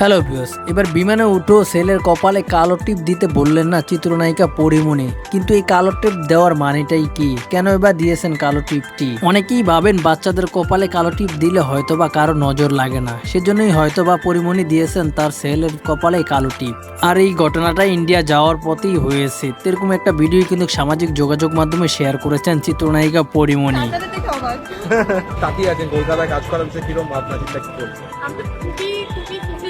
Hello views এবার বিমানে উঠো সেলের কপালে কালো টিপ দিতে বললেন না চিত্রনায়িকা পরিমণি। কিন্তু এই কালো টিপ দেওয়ার মানেটাই কি? কেন এবার দিয়েছেন কালো টিপটি? অনেকেই ভাবেন বাচ্চাদের কপালে কালো টিপ দিলে হয়তোবা কারও নজর লাগে না। সেজন্যই হয়তোবা পরিমণি দিয়েছেন তার সেলের কপালে কালো টিপ। আর এই ঘটনাটা ইন্ডিয়া যাওয়ার পথেই হয়েছে। এরকম একটা ভিডিও কিন্তু সামাজিক যোগাযোগ মাধ্যমে শেয়ার করেছেন চিত্রনায়িকা পরিমণি। তাকিয়ে আছেন কলকাতায় কাজ করার বিষয়ে কীরকম ভাবনা চিন্তা কি করছে খুবই খুবই খুবই এক্সাইটেড এখানে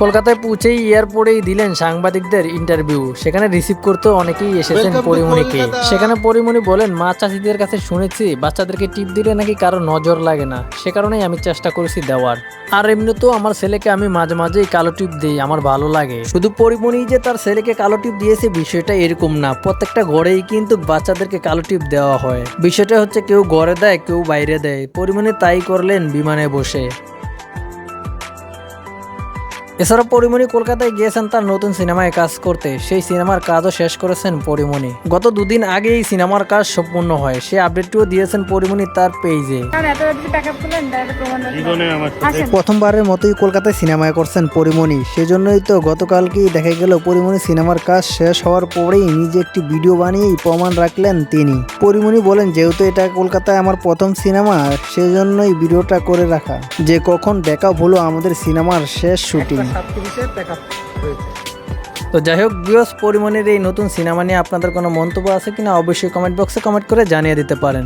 কলকাতায় পৌঁছেই এয়ারপোর্টেই দিলেন সাংবাদিকদের ইন্টারভিউ। সেখানে রিসিভ করতে অনেকেই এসেছেন পরিমণিকে। সেখানে পরিমণি বলেন মা চাষিদের কাছে শুনেছি বাচ্চাদেরকে টিপ দিলে নাকি কারও নজর লাগে না। সে কারণেই আমি চেষ্টা করেছি দেওয়ার। আর এমনিতেও আমার ছেলেকে আমি মাঝে মাঝেই কালো টিপ দিই আমার ভালো লাগে। শুধু পরিমণি যে তার ছেলেকে কালো টিপ দিয়েছে বিষয়টা এরকম না। প্রত্যেকটা ঘরেই কিন্তু বাচ্চাদেরকে কালো টিপ দেওয়া হয়। বিষয়টা হচ্ছে কেউ ঘরে দেয় কেউ বাইরে দেয়। পরিমণি তাই করলেন বিমানে বসে। এছাড়া পরিমণি কলকাতায় গিয়েছেন তার নতুন সিনেমায় কাজ করতে। সেই সিনেমার কাজও শেষ করেছেন পরিমণি। গত দুদিন আগে এই সিনেমার কাজ সম্পূর্ণ হয়। সে আপডেটটিও দিয়েছেন পরিমণি তার পেজে। প্রথমবারের মতোই কলকাতায় সিনেমায় করছেন পরিমণি। সেজন্যই তো গতকালকেই দেখা গেল পরিমণি সিনেমার কাজ শেষ হওয়ার পরেই নিজে একটি ভিডিও বানিয়েই প্রমাণ রাখলেন তিনি। পরিমণি বলেন যেহেতু এটা কলকাতায় আমার প্রথম সিনেমা সেজন্যই ভিডিওটা করে রাখা। যে কখন দেখা হলো আমাদের সিনেমার শেষ শুটিং। সাতত্রিশে দেখা হয়েছে তো যাই হোক বিয়স পরিমণির এই নতুন সিনেমা নিয়ে আপনাদের কোনো মন্তব্য আছে কিনা, অবশ্যই কমেন্ট বক্সে কমেন্ট করে জানিয়ে দিতে পারেন।